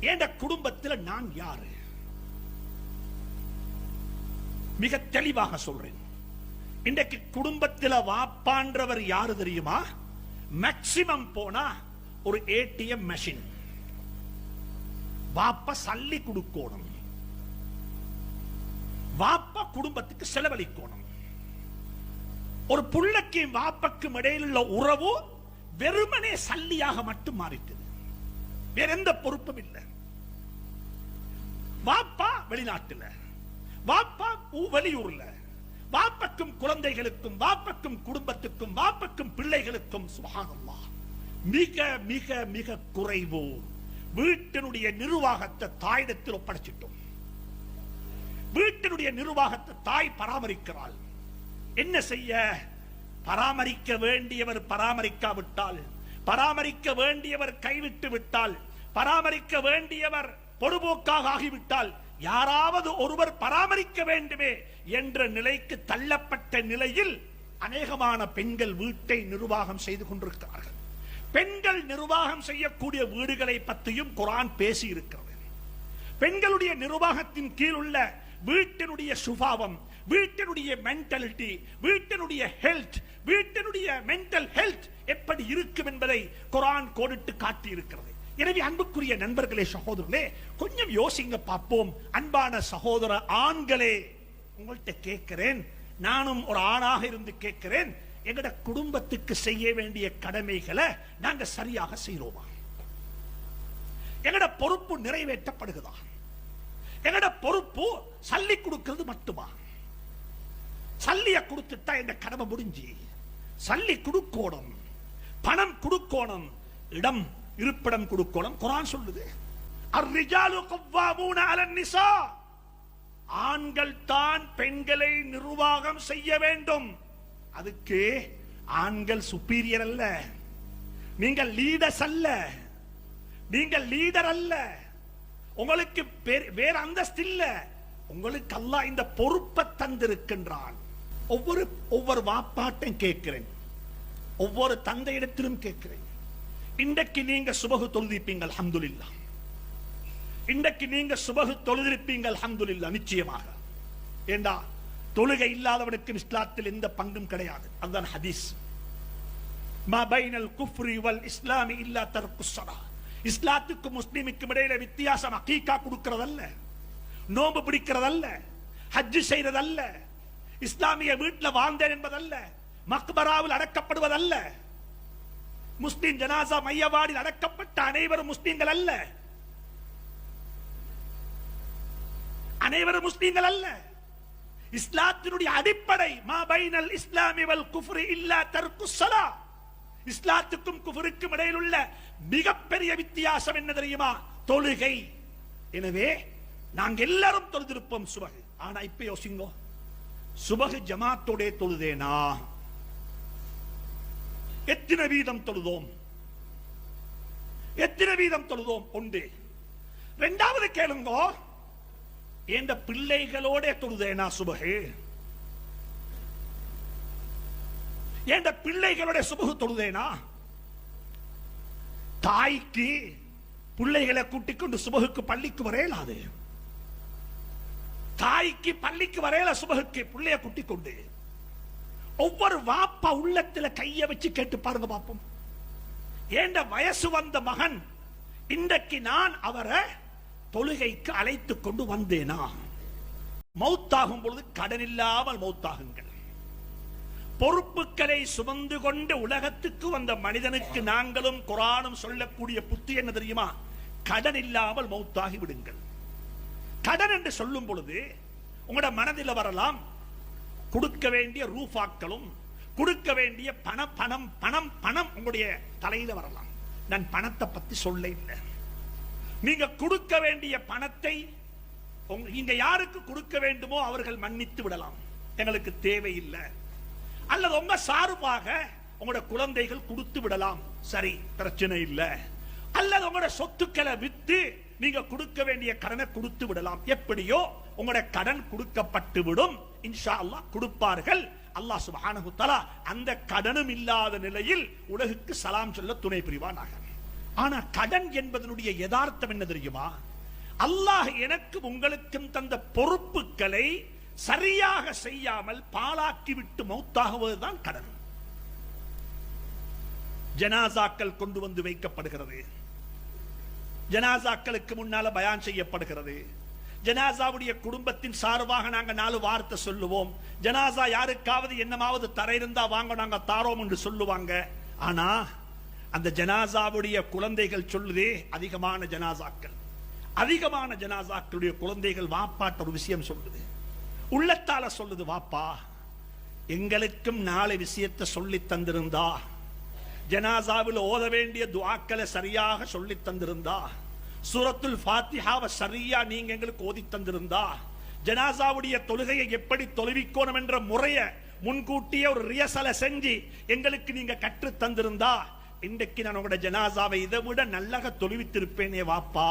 என் குடும்பத்தில் நான் யாரு? மிக தெளிவாக சொல்றேன். இன்றைக்கு குடும்பத்தில் வாப்பான்றவர் யாரு தெரியுமா? மேக்சிமம் போனா ஒரு ஏடிஎம் மெஷின் வாப்ப சல்லி கொடுக்கணும். வாப்பா குடும்பத்துக்கு செலவழிக்கணும். ஒரு புள்ளக்கு வாப்பக்கும் இடையில் உள்ள உறவு வெறுமனே சல்லியாக மட்டும் மாறிட்டது. வேற எந்த பொறுப்பும் இல்லை. வாப்பா வெளிநாட்டுல வாப்பா வெளியூர்ல வாப்பக்கும் குழந்தைகளுக்கும் வாப்பக்கும் குடும்பத்துக்கும் வாப்பக்கும் பிள்ளைகளுக்கும் சுபாகம்மா மிக மிக மிக குறைவு. வீட்டினுடைய நிர்வாகத்தை தாயிடத்தில் ஒப்படைச்சிட்டோம். வீட்டினுடைய நிர்வாகத்தை தாய் பராமரிக்கிறாள். என்ன செய்ய? பராமரிக்க வேண்டியவர் பராமரிக்காவிட்டால் பராமரிக்க வேண்டியவர் கைவிட்டு விட்டால் பராமரிக்க வேண்டியவர் பொதுபோக்காக ஆகிவிட்டால் யாராவது ஒருவர் பராமரிக்க வேண்டுமே என்ற நிலைக்கு தள்ளப்பட்ட நிலையில் அநேகமான பெண்கள் வீட்டை நிர்வாகம் செய்து கொண்டிருக்கிறார்கள். பெண்கள் நிர்வாகம் செய்யக்கூடிய வீடுகளை பற்றியும் குரான் பேசி இருக்கிறது பெண்களுடைய நிர்வாகத்தின் கீழ் உள்ள வீட்டினுடைய சுபாவம் வீட்டினுடைய மென்டாலிட்டி வீட்டினுடைய ஹெல்த் வீட்டினுடைய மென்டல் ஹெல்த் எப்படி இருக்கும் என்பதை குரான் கோடிட்டு காட்டி இருக்கிறது எனவே அன்புக்குரிய நண்பர்களே சகோதரர்களே கொஞ்சம் யோசிங்க பார்ப்போம். அன்பான சகோதர ஆண்களே உங்கள்கிட்ட கேட்கிறேன். நானும் ஒரு ஆணாக இருந்து கேட்கிறேன். எங்கட குடும்பத்துக்கு செய்ய வேண்டிய கடமைகளை நாங்க சரியாக செய்றோமா? எங்கட பொறுப்பு நிறைவேற்றப்படுகிறதா? எங்கட பொறுப்பு சல்லி கொடுக்கிறது மட்டுமா? சல்லிய கொடுத்துட்டா இந்த கடமை முடிஞ்சு? சல்லி கொடுக்கோணும். பணம் கொடுக்கோணும். இடம் இருப்பிடம் கொடுக்கணும். குரான் சொல்லுது அர்ரிஜாலு கவ்வாமூன அலன் நிசா. ஆண்கள் தான் பெண்களை நிர்வாகம் செய்ய வேண்டும். அதுக்கு ஆண்கள் சுப்பீரியர் அல்ல. நீங்கள் லீடர்ஸ் அல்ல. நீங்கள் லீடர் அல்ல. உங்களுக்கு பேர்- வேற அந்தஸ்து இல்ல. உங்களுக்கு அல்லாஹ் இந்த பொறுப்பை தந்திருக்கின்றான். ஒவ்வொரு ஒவ்வொரு வாப்பாட்டையும் கேட்கிறேன். ஒவ்வொரு தந்தையிடத்திலும் கேட்கிறேன். இன்றைக்கு நீங்க சுபகு தொழுதிப்பீங்க அல்ஹம்துலில்லாஹ் இன்றைக்கு நீங்க சுபகு தொழுதிருப்பீங்க அல்ஹம்துலில்லாஹ் நிச்சயமாக. ஏண்டா தொழுகை இல்லாதவனுக்கு இஸ்லாத்தில் எந்த பங்கும் கிடையாது. அதுதான் ஹதீஸ். மா பைனல் குஃப்ரி வல் இஸ்லாமி இல்லா தர்க்கு இஸ்லாத்துக்கும் முஸ்லிமுக்கும் இடையில வித்தியாசம் அகீகா கொடுக்கறதல்ல நோம்பு பிடிக்கிறதல்ல ஹஜ் செய்யறதல்ல இஸ்லாமிய வீட்டுல வாழ்ந்தேன் என்பதல்ல மக்பராவில் அடக்கப்படுவதல்ல முஸ்லிம் ஜனாசா மையவாடில் அடக்கப்பட்ட அனைவரும் முஸ்லிம்கள் அல்ல. அனைவரும் முஸ்லிம்கள் அல்ல. இஸ்லாத்தினுடைய அடிப்படை மா பைனல் இஸ்லாமி வல் குஃப்ரி இல்லா தர்க்கு ஸலா. இஸ்லாத்துக்கும் குஃபருக்கும் இடையில் உள்ள மிகப்பெரிய வித்தியாசம் என்ன தெரியுமா? தொழுகை. எனவே நாங்க எல்லாரும் தொழுதிருப்போம் சுபகு. ஆனா இப்ப யோசிங்கோ. சுபகு ஜமாத்தோட தொழுதேனா? எத்தனை வீதம் தொழுதோம்? எத்தனை வீதம் தொழுதோம் ஒன்று இரண்டாவது கேளுங்கோ. எந்த பிள்ளைகளோட தொழுதேனா சுபகு எந்த பிள்ளைகளோட சுபகு தொழுதேனா? தாய்க்கு பிள்ளைகளை கூட்டிக் கொண்டு சுபகுக்கு பள்ளிக்கு வரையலாது தாய்க்கு பள்ளிக்கு வரையல சுபகுக்கு பிள்ளைய கூட்டிக் கொண்டு? ஒவ்வொரு வாப்பா உள்ளத்துல கைய வச்சு கேட்டு பாருங்க பாப்போம். ஏண்ட வயசு வந்த மகன் இன்றைக்கு நான் அவரை தொழுகைக்கு அழைத்து கொண்டு வந்தேனா? மௌத்தாகும் பொழுது கடன் இல்லாமல் மௌத்தாகுங்கள். பொறுப்புகளை சுமந்து கொண்டு உலகத்துக்கு வந்த மனிதனுக்கு நாங்களும் குரானும் சொல்லக்கூடிய புத்தி என்ன தெரியுமா? கடன் இல்லாமல் மௌத்தாகி விடுங்கள். கடன் என்று சொல்லும் பொழுது உங்களோட மனதில் வரலாம் கொடுக்க வேண்டிய ரூஃபாக்களும் கொடுக்க வேண்டிய பண பணம் பணம் பணம் உங்களுடைய தலையில வரலாம். நான் பணத்தை பத்தி சொல்ல இல்லை. நீங்க கொடுக்க வேண்டிய பணத்தை நீங்க யாருக்கு கொடுக்க வேண்டுமோ அவர்கள் மன்னித்து விடலாம். எங்களுக்கு தேவையில்லை. அல்லது உங்க சார்பாக உங்களோட குழந்தைகள் கொடுத்து விடலாம். சரி பிரச்சனை இல்லை. அல்லது உங்களோட சொத்துக்களை வித்து நீங்க கொடுக்க வேண்டிய கடனை கொடுத்து விடலாம். எப்படியோ உங்களோட கடன் கொடுக்கப்பட்டு விடும் இன்ஷா அல்லாஹ் கொடுப்பார்கள். அல்லாஹ் சுபஹானஹு தஆலா அந்த கடனும் இல்லாத நிலையில் உலகுக்கு சலாம் சொல்ல துணை புரிவானாக. ஆனா கடன் என்பதனுடைய யதார்த்தம் என்ன தெரியுமா? அல்லாஹ் எனக்கு உங்களுக்கும் தந்த பொறுப்புகளை சரியாக செய்யாமல் பாலாக்கி விட்டு மௌத்தாகுவதுதான் கடன். ஜனாசாக்கள் கொண்டு வந்து வைக்கப்படுகிறது. ஜனாசாக்களுக்கு முன்னால பயான் செய்யப்படுகிறது. ஜனாசாவுடைய குடும்பத்தின் சார்பாக நாங்க நாலு வார்த்தை சொல்லுவோம். ஜனாசா யாருக்காவது என்னமாவது தர இருந்தா வாங்க நாங்க தாரோம் என்று சொல்லுவாங்க. ஆனா அந்த ஜனாசாவுடைய குழந்தைகள் சொல்லுதே அதிகமான ஜனாசாக்கள். அதிகமான ஜனாசாக்களுடைய குழந்தைகள் வாப்பாட்ட ஒரு விஷயம் சொல்லுது. உள்ளத்தால சொல்லுது வாப்பா எங்களுக்கும் நாலு விஷயத்தை சொல்லி தந்திருந்தா. ஜனாசாவில் ஓத வேண்டிய துவாக்களை சரியாக சொல்லி தந்திருந்தா. சூரத்துல் ஃபாத்திஹாவை சரியா நீங்க எங்களுக்கு ஓதி தந்திருந்தா ஜனாசாவுடைய தொழுகையை எப்படி தொழுவிக்கணும் என்ற முறையை முன்கூட்டியே ஒரு ரியசலை செஞ்சு எங்களுக்கு நீங்க கற்று தந்திருந்தா இன்றைக்கு நான் உங்களோட ஜனாசாவை இதை விட நல்லக தொழுவித்திருப்பேனே வாப்பா.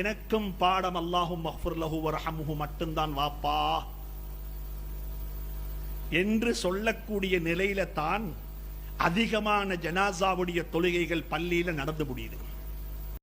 எனக்கும் பாடம் அல்லாஹும் மஹ்ஃபுர் வரஹமுஹு மட்டும்தான் வாப்பா. என்று சொல்லக்கூடிய நிலையில தான் அதிகமான ஜனாசாவுடைய தொழுகைகள் பள்ளியில நடந்து முடியுது.